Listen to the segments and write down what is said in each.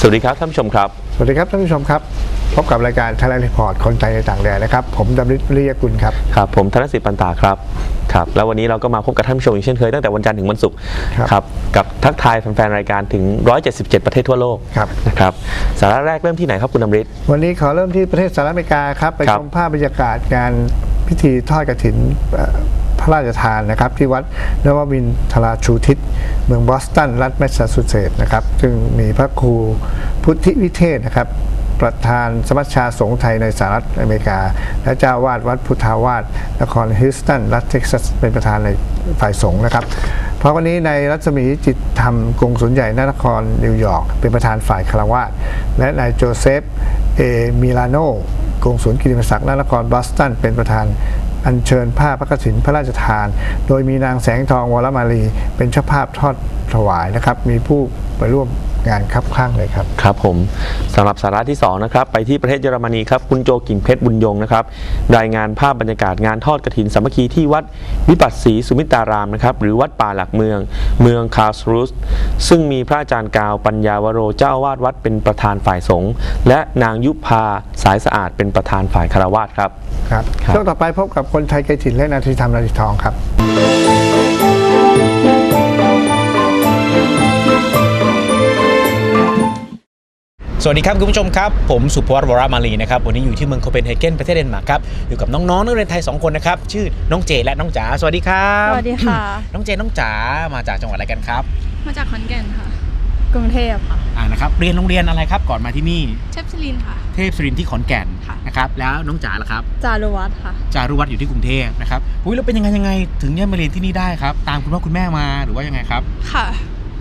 สวัสดีครับท่านผู้ชมครับ สวัสดีครับท่านผู้ชมครับ พบกับรายการท h a แลนด์รีพอร์ตคนไทยในต่างแดนนะครับ ผมดำริศวิริยกุลครับ ครับ ผมธนสิทธิ์ปันตาครับ ครับ แล้ววันนี้เราก็มาพบกับท่านผู้ชมอีกเช่นเคยตั้งแต่วันจันทร์ถึงวันศุกร์ครับครับ กับทักทายแฟนๆรายการถึง 177 ประเทศทั่วโลก ครับ นะครับ สาระแรกเริ่มที่ไหนครับคุณดำริศวันนี้ขอเริ่มที่ประเทศสหรัฐอเมริกาครับ ไปครับชมภาพบรรยากาศงานพิธีทอดกฐินเอ่อพ ระราชทานนะครับ ที่วัดนวมินทราชูทิศ เมืองบอสตัน รัฐแมสซาชูเซตส์นะครับ ซึ่งมีพระครูพุทธิวิเทศนะครับประธานสมัชชาสงฆ์ไทยในสหรัฐอเมริกา และเจ้าวาดวัดพุทธาวาสนครฮิวสตัน รัฐเท็กซัส เป็นประธานในฝ่ายสงฆ์นะครับ เพราะวันนี้ในรัศมีจิตธรรมกงสุลใหญ่นนครนิวยอร์กเป็นประธานฝ่ายคารวาสและนายโจเซฟ เอมิลาโนกงสุลกิติมศักดิ์นนครบอสตัน เป็นประธาน อัญเชิญผ้าพระกฐินพระราชทาน โดยมีนางแสงทองวรมาลีเป็นเจ้าภาพทอดถวายนะครับ มีผู้ไปร่วม งานคับข้างเลยครับ ครับผมสำหรับสาระที่ 2 นะครับ ไปที่ประเทศเยอรมนีครับ คุณโจกิ่งเพชรบุญยงนะครับ รายงานภาพบรรยากาศงานทอดกฐินสามัคคีที่วัดวิปัสสีสุมิตารามนะครับ หรือวัดป่าหลักเมือง เมืองคาร์สรุสซึ่งมีพระอาจารย์กาวปัญญาวโรเจ้าอาวาดวัดเป็นประธานฝ่ายสงฆ์และนางยุพาสายสะอาดเป็นประธานฝ่ายคารวาสครับครับครับช่วงต่อไปพบกับคนไทยไกลถิ่นและนาทีธรรมนาทีทองครับ สวัสดีครับ คุณผู้ชมครับ ผมสุภวัตวรามาลีนะครับ วันนี้อยู่ที่เมืองโคเปนเฮเกนประเทศเดนมาร์กครับ อยู่กับน้องๆนักเรียนไทย 2 คนนะครับ ชื่อน้องเจและน้องจ๋าสวัสดีครับ สวัสดีค่ะ น้องเจน้องจ๋ามาจากจังหวัดอะไรกันครับ มาจากขอนแก่นค่ะ กรุงเทพค่ะ อ่านะครับเรียนโรงเรียนอะไรครับก่อนมาที่นี่เชฟชลินค่ะ เทพศรินทร์ที่ขอนแก่นค่ะนะครับแล้วน้องจ๋าล่ะครับจารุวัฒน์ค่ะจารุวัฒน์อยู่ที่กรุงเทพนะครับอุ้ยแล้วเป็นยังไงยังไงถึงเนี่ยมาเรียนที่นี่ได้ครับ ตามคุณพ่อคุณแม่มาหรือว่ายังไงครับ ค่ะ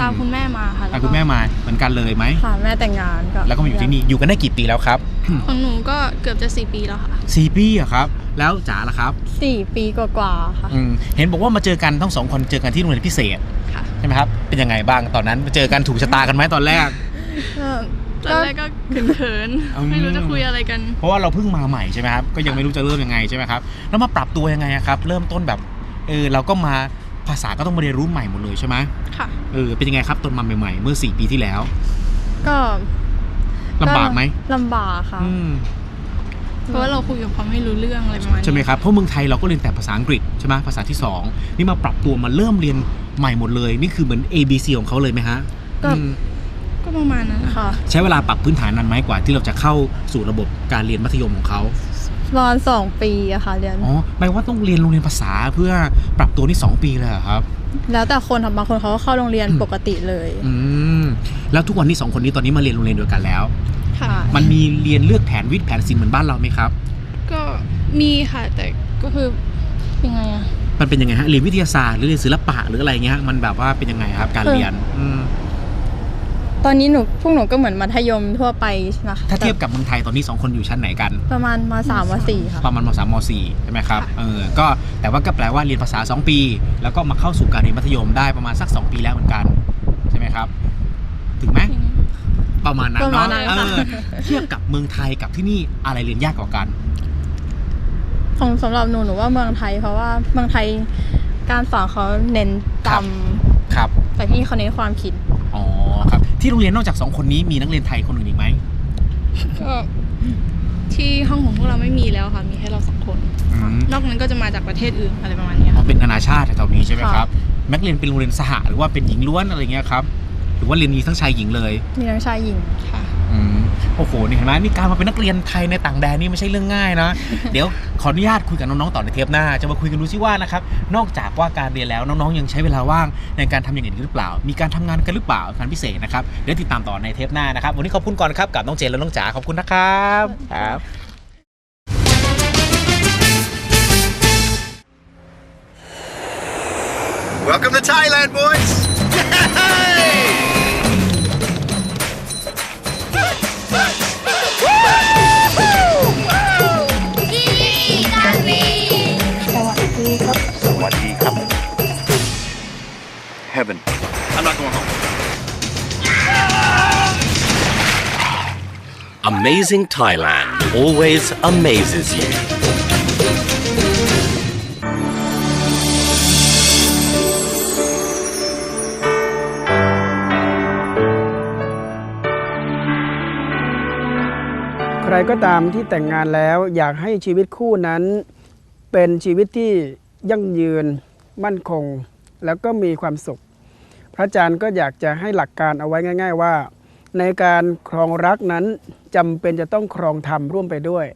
ตามอืมคุณแม่มาค่ะตามคุณแม่มาเหมือนกันเลยไหมค่ะแม่แต่งงานก็แล้วก็มาอยู่ที่นี่อยู่กันได้กี่ปีแล้วครับของหนูก็เกือบจะสี่ปีแล้วค่ะสี่ปีอะครับ แล้วจ๋าล่ะครับสี่ปีกว่าๆค่ะอืมเห็นบอกว่ามาเจอกันทั้งสองคนเจอกันที่โรงเรียนพิเศษค่ะใช่ไหมครับเป็นยังไงบ้างตอนนั้นมาเจอกันถูกชะตากันไหมตอนแรกตอนแรกก็เขินอืมๆไม่รู้จะคุยอะไรกัน เพราะว่าเราเพิ่งมาใหม่ใช่ไหมครับก็ยังไม่รู้จะเริ่มยังไงใช่ไหมครับแล้วมาปรับตัวยังไงอะครับ เริ่มต้นแบบเออเราก็มา ภาษาก็ต้องมาเรียนรู้ใหม่หมดเลยใช่ไหมค่ะ เออเป็นยังไงครับตอนมาใหม่ๆ เมื่อ4ปีที่แล้วก็ลำบากไหมลำบากค่ะอืมเพราะว่าเราคุยกับเขาไม่รู้เรื่องอะไรประมาณนี้ใช่ไหมครับเพราะเมืองไทยเราก็เรียนแต่ภาษาอังกฤษใช่ไหมภาษาที่สองนี่มาปรับตัวมาเริ่มเรียนใหม่หมดเลย นี่คือเหมือน A B C ของเขาเลยไหมฮะก็อืม ก็ประมาณนั้นค่ะค่ะใช้เวลาปรับพื้นฐานนานไหมกว่าที่เราจะเข้าสู่ระบบการเรียนมัธยมของเขา ประมาณสองปีอะค่ะเรียน อ๋อหมายว่าต้องเรียนโรงเรียนภาษาเพื่อปรับตัวนี่ 2 ปีเลยเหรอครับ แล้วแต่คนค่ะบางคนเขาก็เข้าโรงเรียนปกติเลย อืม แล้วทุกวันนี้สองคนนี้ตอนนี้มาเรียนโรงเรียนเดียวกันแล้ว ค่ะ มันมีเรียนเลือกแผนวิทย์แผนศิลป์เหมือนบ้านเราไหมครับ ก็มีค่ะ แต่ก็คือยังไงอะมันเป็นยังไงฮะเรียนวิทยาศาสตร์หรือเรียนศิลปะหรืออะไรเงี้ยมันแบบว่าเป็นยังไงครับ การเรียนอืม ตอนนี้หนูพวกหนูก็เหมือนมัธยมทั่วไปใช่ไหมคะถ้าเทียบกับเมืองไทยตอนนี้สองคนอยู่ชั้นไหนกัน ประมาณมาสามมาสี่ค่ะ ประมาณมสามมสี่ใช่ไหมครับเออก็แต่ว่าก็แปลว่าเรียนภาษา 2 ปี แล้วก็มาเข้าสู่การเรียนมัธยมได้ประมาณสัก 2 ปีแล้วเหมือนกัน ใช่ไหมครับ ถึงไหมประมาณนั้นประมาณเนาะนั้นเอค่ะอเทียบกับเมืองไทยกับที่นี่อะไรเรียนยากกว่ากันของสำหรับหนูหนูว่าเมืองไทย เพราะว่าเมืองไทยการสอนเขาเน้นจครับครับำแต่ที่นี่เขาเน้นความคิดอ๋อ ครับ ที่โรงเรียนนอกจากสองคนนี้มีนักเรียนไทยคนอื่นอีกไหมก็ที่ห้องของพวกเราไม่มีแล้วค่ะมีแค่เราสองคน อืมนอกนั้นก็จะมาจากประเทศอื่นอะไรประมาณนี้อ๋อค่ะ เป็นนานาชาติแถวๆนี้ใช่ไหมค่ะครับนักเรียนเป็นโรงเรียนสหหรือว่าเป็นหญิงล้วนอะไรเงี้ยครับหรือว่าเรียนมีทั้งชายหญิงเลย มีทั้งชายหญิง ค่ะ อืม โอ้โหนี่เห็นไหมนี่การมาเป็นนักเรียนไทยในต่างแดนนี่ไม่ใช่เรื่องง่ายนะ เดี๋ยวขออนุญาตคุยกับน้องๆต่อในเทปหน้า จะมาคุยกันดูซิว่านะครับ นอกจากว่าการเรียนแล้วน้องๆยังใช้เวลาว่างในการทำอย่างอื่นหรือเปล่า มีการทำงานกันหรือเปล่างานพิเศษนะครับ เดี๋ยวติดตามต่อในเทปหน้านะครับ วันนี้ขอบคุณก่อนครับกับน้องเจนและน้องจ๋าขอบคุณนะครับครับ Welcome to Thailand, boys! Heaven. I'm not going home. Amazing Thailand always amazes you. รก็ตามที่แต่งงานแล้วอยากให้ชีวิตคู่นั้น เป็นชีวิตที่ยั่งยืนมั่นคง แล้วก็มีความสุข พระอาจารย์ก็อยากจะให้หลักการเอาไว้ง่าย ๆ ว่า ในการครองรักนั้นจำเป็นจะต้องครองธรรมร่วมไปด้วย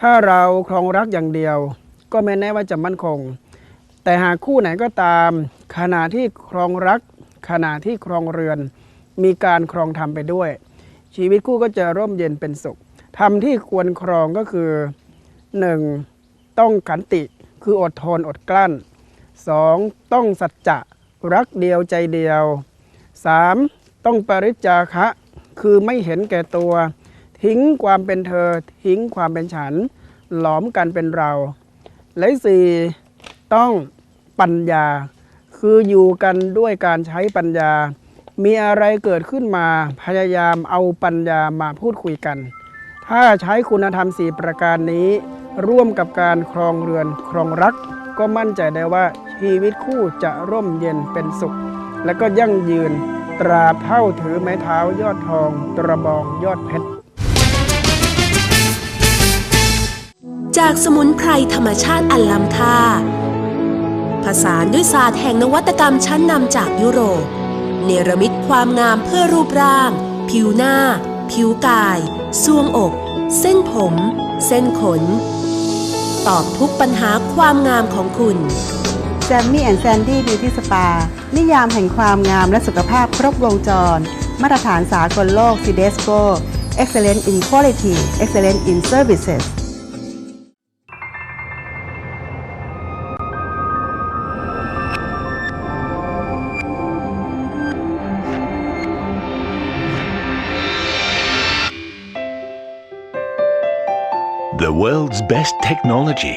ถ้าเราครองรักอย่างเดียว ก็ไม่แน่ว่าจะมั่นคง แต่หากคู่ไหนก็ตามขณะที่ครองรัก ขณะที่ครองเรือน มีการครองธรรมไปด้วย ชีวิตคู่ก็จะร่มเย็นเป็นสุขธรรมที่ควรครองก็คือ 1. ต้องขันติคืออดทนอดกลั้น 2. ต้องสัจจะ รักเดียวใจเดียว 3. ต้องปริจจาคะ คือไม่เห็นแก่ตัว ทิ้งความเป็นเธอ ทิ้งความเป็นฉัน หลอมกันเป็นเรา และสี่ต้องปัญญา คืออยู่กันด้วยการใช้ปัญญา มีอะไรเกิดขึ้นมาพยายามเอาปัญญามาพูดคุยกัน ถ้าใช้คุณธรรมสี่ประการนี้ ร่วมกับการครองเรือนครองรัก ก็มั่นใจได้ว่า ชีวิตคู่จะร่มเย็นเป็นสุข และก็ยั่งยืนตราเท่าถือไม้เท้ายอดทอง ตระบองยอดเพชร จากสมุนไพรธรรมชาติอันล้ำค่า ผสานด้วยศาสตร์แห่งนวัตกรรมชั้นนำจากยุโรป เนรมิตความงามเพื่อรูปร่าง ผิวหน้า ผิวกายซวงอก เส้นผม เส้นขน ตอบทุกปัญหาความงามของคุณ แซมมี่แอนแซนดี้บิวตี้สปา นิยามแห่งความงามและสุขภาพครบวงจร มาตรฐานสากลโลกซีเดสโก Excellent in Quality Excellent in Services The world's best technology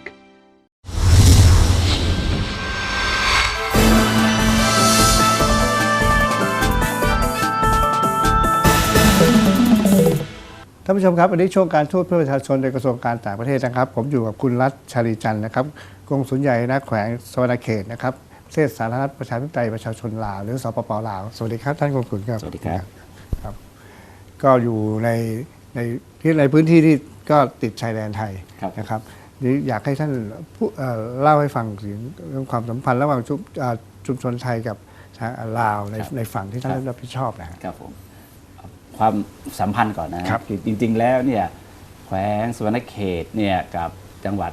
านผู้ชมครับวันนี้ช่วงการทูตเพื่อประชาชนโดยกระทรวงการต่างประเทศนะครับ ผมอยู่กับคุณรัฐชาลีจันทร์นะครับกงสุลใหญ่ณแขวงสวรรณเขตนะครับประเทศสาธารณรัฐประชาธิปไตยประชาชนลาวหรือสปปลาวสวัสดีครับท่านกงสุลครับสวัสดีครับครับ ก็อยู่ในในที่ในพื้นที่ที่ก็ติดชายแดนไทยครับนะครับนี่อยากให้ท่านผู้เอ่อเล่าให้ฟังถึงเรื่องความสัมพันธ์ระหว่างชุมเอ่อชุมชนไทยกับทางลาวในในฝั่งที่ท่านรับผิดชอบนะฮะครับผม ความสัมพันธ์ก่อนนะครับอจริง ๆ แล้วเนี่ยแขวงสวรรณเขตเนี่ยกับจังหวัด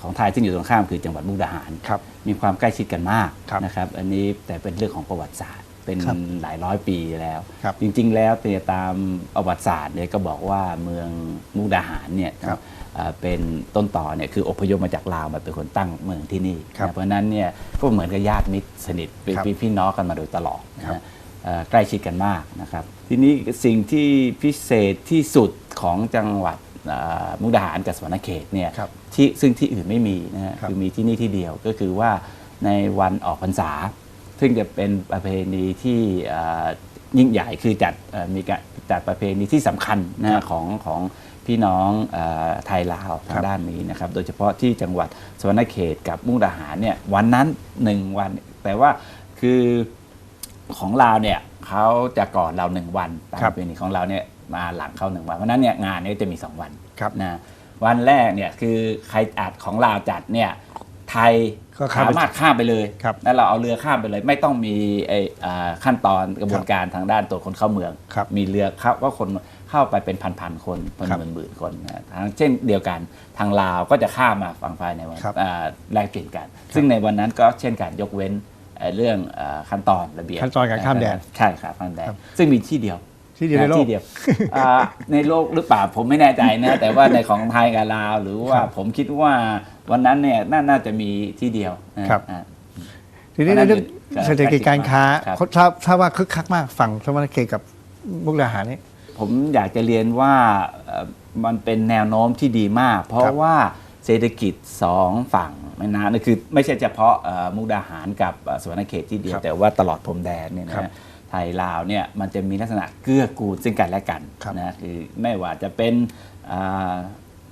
ของไทยซึ่งอยู่ตรงข้ามคือจังหวัดมุกดาหารครับมีความใกล้ชิดกันมากครับนะครับ อันนี้แต่เป็นเรื่องของประวัติศาสตร์ เป็นครับหลายร้อยปีแล้วครับจริง ๆ แล้วเนี่ยตามประวัติศาสตร์เนี่ยก็บอกว่าเมืองมุกดาหารเนี่ยครับเอ่อเป็นต้นต่อเนี่ยคืออพยพมาจากลาวมาเป็นคนตั้งเมืองที่นี่ครับนะเพราะฉะนั้นเนี่ยก็เหมือนกับญาติมิตรสนิทเป็นครับพี่พี่น้องกันมาโดยตลอดนะครัฮะบเอ่อ ใกล้ชิดกันมากนะครับ ทีนี้สิ่งที่พิเศษที่สุดของจังหวัดเอ่อมุกดาหารกับสวรรณเขตเนี่ยครับที่ซึ่งที่อื่นไม่มีนะฮะครับคือมีที่นี่ที่เดียวก็คือว่าในวันออกพรรษา ซึ่งจะเป็นประเพณีที่เอ่อยิ่งใหญ่คือจัดเอ่อมีการจัดประเพณีที่สำคัญนะฮะของของพี่น้องเออไทยลาวทางด้านนี้นะครับ โดยเฉพาะที่จังหวัดสวรรณเขตกับมุกดาหารเนี่ยวันนั้นหนึ่งวัน แต่ว่าคือ ของเราเนี่ยเขาจะก่อนเราหนึ่งวันตามครัปบระเพณีของเราเนี่ยมาหลังเขาหนึ่งวันเพราะฉะนั้นเนี่ยงานเนี้จะมีสองวันครับนะวันแรกเนี่ยคือใครอัดของเราจัดเนี่ยไทยก็ข้ามไปสามารถข้ามไปเลยครับแล้วเราเอาเรือข้ามไปเลย ไม่ต้องมีไอ้อ่าขั้นตอนกระบวนการทางด้านตัวจคนเข้าเมืองครับมีเรือเข้าก็คนเข้าไปเป็นพันๆคนเป็นครับหมื่นๆคนนะทางเช่นเดียวกันทางลาวก็จะข้ามมาฝั่งไทยในวันครับอ่าแลกเปลี่ยนกัน ซึ่งในวันนั้นก็เช่นกันยกเว้น เอ่อเรื่องอ่าขั้นตอนระเบียบขั้นตอนการข้ามแดนใช่ครับข้ามแดนครับซึ่งมีที่เดียวที่เดียวในโลกที่เดียวอ่าในโลกหรือเปล่าผมไม่แน่ใจนะแต่ว่าในของไทยกับลาว หรือว่าครับผมคิดว่าวันนั้นเนี่ยน่าน่าจะมีที่เดียวนะครับอ่าทีนี้ในเรื่องครับเศรษฐกิจการค้าครับเขาทราบทราบว่าคึกคักมากฝั่งสวรรณเขตกับมุกดาหารนี่ผมอยากจะเรียนว่าเอ่อมันเป็นแนวโน้มที่ดีมาก เพราะครับว่า เศรษฐกิจสองฝั่งไม่นานนะคือไม่ใช่เฉพาะเอ่อมุกดาหารกับเอ่อสวรรณเขตที่เดียวครับแต่ว่าตลอดพรมแดนเนี่ยครับนะไทยลาวเนี่ยมันจะมีลักษณะเกื้อกูลซึ่งกันและกันครับนะคือไม่ว่าจะเป็นอ่า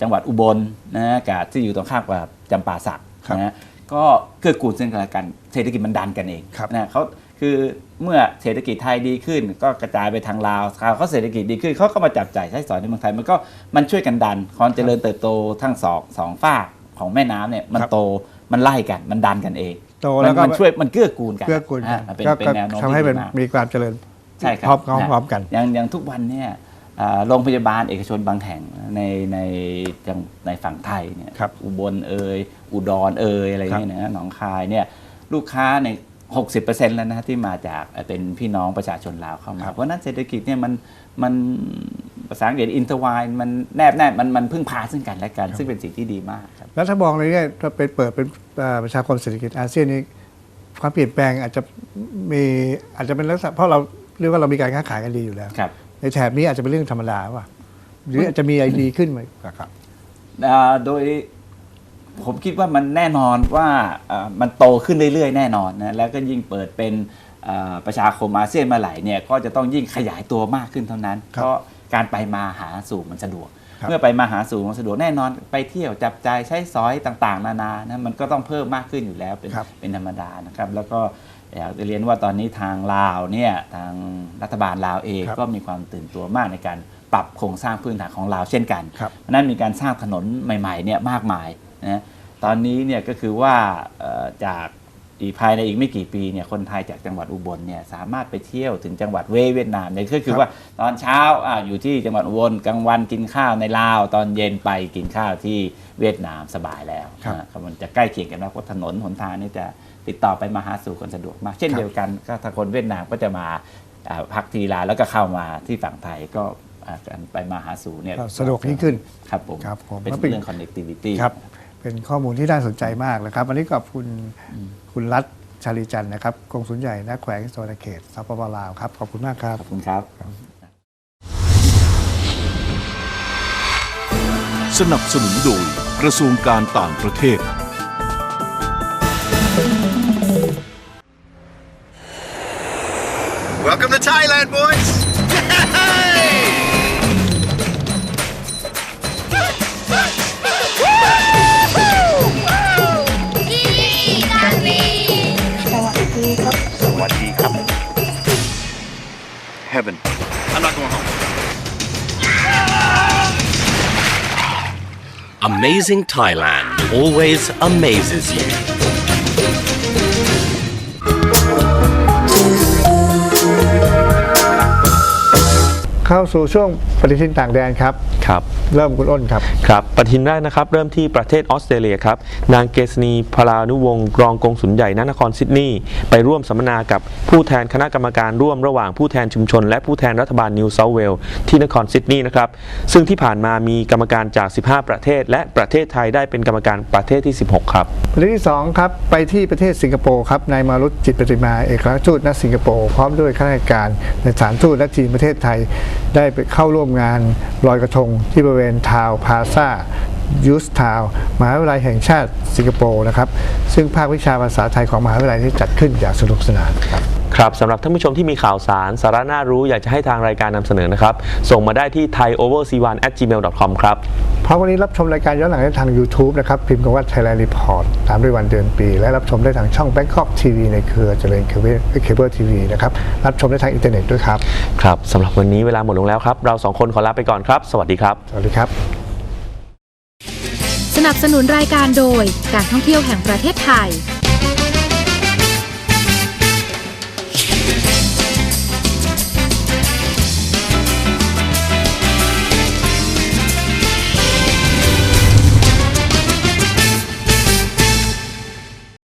จังหวัดอุบลนะฮะกับที่อยู่ตรงข้ามกับจำปาสักนะฮะก็เกื้อกูลซึ่งกันและกัน เศรษฐกิจมันดันกันเองนะเขา คือเมื่อเศรษฐกิจไทยดีขึ้น ก็กระจายไปทางลาวลาวเขาเศรษฐกิจดีขึ้นเขาก็มาจับจ่ายใช้สอยในเมืองไทยมันก็มันช่วยกันดันความเจริญเติบโตทั้งสองสองฝากของแม่น้ำเนี่ยมันโตมันไล่กันมันดันกันเองโตแล้วก็มันช่วยมันเกื้อกูลกันเกื้อกูลกันอ่าเป็นก็เป็นแนวโน้มทำให้ที่มันดีมากมีความเจริญใช่ครับพร้อมพร้อมนะพร้อมกันอย่างอย่างทุกวันเนี่ยอ่าโรงพยาบาลเอกชนบางแห่งในในจังในฝั่งไทยเนี่ยอุบลเอยอุดรเอยอะไรอย่างเงี้ยนะหนองคายเนี่ยลูกค้าใน 60%แล้วนะที่มาจากเอ่อเป็นพี่น้องประชาชนลาวเข้ามา เพราะฉะนั้นเศรษฐกิจเนี่ยมันมันภาษาอังกฤษอินเตอร์ไวมันแนบแนบมันมันพึ่งพาซึ่งกันและกัน ซึ่งเป็นสิ่งที่ดีมากครับแล้วถ้ามองในเนี่ยถ้าเป็นเปิดเป็นเอ่อประชาคมเศรษฐกิจอาเซียนนี้ความเปลี่ยนแปลงอาจจะมีอาจจะเป็นลักษณะเพราะเราเรียกว่าเรามีการค้าขายกันดีอยู่แล้วครับในแถบนี้อาจจะเป็นเรื่องธรรมดาว่ะหรืออาจจะมีไอดีขึ้นไหมครับอ่าโดย ผมคิดว่ามันแน่นอนว่าอ่ามันโตขึ้นเรื่อยๆ แน่นอนนะแล้วก็ยิ่งเปิดเป็นอ่าประชาคมอาเซียนเมาไหร่เนี่ยก็จะต้องยิ่งขยายตัวมากขึ้นเท่านั้น เพราะการไปมาหาสู่มันสะดวกครับเมื่อไปมาหาสู่มันสะดวกแน่นอนไปเที่ยวจับจ่ายใช้สอยต่างๆ นานานะมันก็ต้องเพิ่มมากขึ้นอยู่แล้วเป็นเป็นธรรมดานะครับแล้วก็อยากจะเรียนว่าตอนนี้ทางลาวเนี่ยทางรัฐบาลลาวเองก็มีความตื่นตัวมากในการปรับโครงสร้างพื้นฐานของลาวเช่นกันเพราะฉะนั้นมีการสร้างถนนใหม่ๆเนี่ยมากมาย นะตอนนี้เนี่ยก็คือว่าเอ่อจากอีกภายในอีกไม่กี่ปีเนี่ยคนไทยจากจังหวัดอุบลเนี่ยสามารถไปเที่ยวถึงจังหวัดเว่ยเวียดนามเนี่ยก็คือว่าตอนเช้าอ่าอยู่ที่จังหวัดอุบลกลางวันกินข้าวในลาว ตอนเย็นไปกินข้าวที่เวียดนามสบายแล้วนะครับมันจะใกล้เคียงกันมากเพราะถนนหนทางนี่จะติดต่อไปมาหาสู่กันสะดวกมาก เช่นเดียวกันก็ถ้าคนเวียดนามก็จะมาอ่าพักทีลาแล้วก็เข้ามาที่ฝั่งไทยก็อ่าการไปมาหาสู่เนี่ยก็สะดวกยิ่งขึ้นครับผมครับผมเป็นแล้วเป็นเรื่อง connectivity ครับ เป็นข้อมูลที่น่าสนใจมากนะครับ วันนี้ขอบคุณคุณรัฐชาลีจันทร์นะครับกงสุลใหญ่ณแขวงสวรรณเขตสปปลาวครับ ขอบคุณมากครับ ขอบคุณครับ สนับสนุนโดยกระทรวงการต่างประเทศ Welcome to Thailand, boys! Heaven. I'm not going home. Amazing Thailand always amazes you. เข้าสู่ช่วงปฏิทินต่างแดนครับ ครับ เริ่มคุณอ้นครับ ครับปฏิทินแรกนะครับ เริ่มที่ประเทศออสเตรเลียครับ นางเกษณีพลานุวงศ์รองกงสุลใหญ่ณนครซิดนีย์ไปร่วมสัมมนากับผู้แทนคณะกรรมการร่วมระหว่างผู้แทนชุมชน และผู้แทนรัฐบาลนิวเซาท์เวลส์ที่นครซิดนีย์นะครับ ซึ่งที่ผ่านมามีกรรมการจาก 15 ประเทศ และประเทศไทยได้เป็นกรรมการประเทศที่ 16 ครับประเด็นที่2ครับไปที่ประเทศสิงคโปร์ครับนายมารุตจิตปฏิมาเอกอัครราชทูตณสิงคโปร์พร้อมด้วยข้าราชการในสถานทูตและทีมประเทศไทย ได้ไปเข้าร่วมงานลอยกระทงที่บริเวณทาวพาซายูสทาวมหาวิทยาลัยแห่งชาติสิงคโปร์นะครับ ซึ่งภาควิชาภาษาไทยของมหาวิทยาลัยที่จัดขึ้นอย่างสนุกสนานครับ ครับสำหรับท่านผู้ชมที่มีข่าวสาร สาระน่ารู้อยากจะให้ทางรายการนำเสนอนะครับ ส่งมาได้ที่ thaioverc1 gmail.com ครับเพราะวันนี้รับชมรายการย้อนหลังได้ทาง YouTube นะครับ พิมพ์คำว่า Thailand Report ตามด้วยวันเดือนปี และรับชมได้ทางช่อง Bangkok TV ในเครือเจริญเคเบิลเคเบิลทีวีนะครับ รับชมได้ทางอินเทอร์เน็ตด้วยครับ ครับสำหรับวันนี้เวลาหมดลงแล้วครับ เราสองคนขอลาไปก่อนครับ สวัสดีครับ สวัสดีครับ สนับสนุนรายการโดยการท่องเที่ยวแห่งประเทศไทย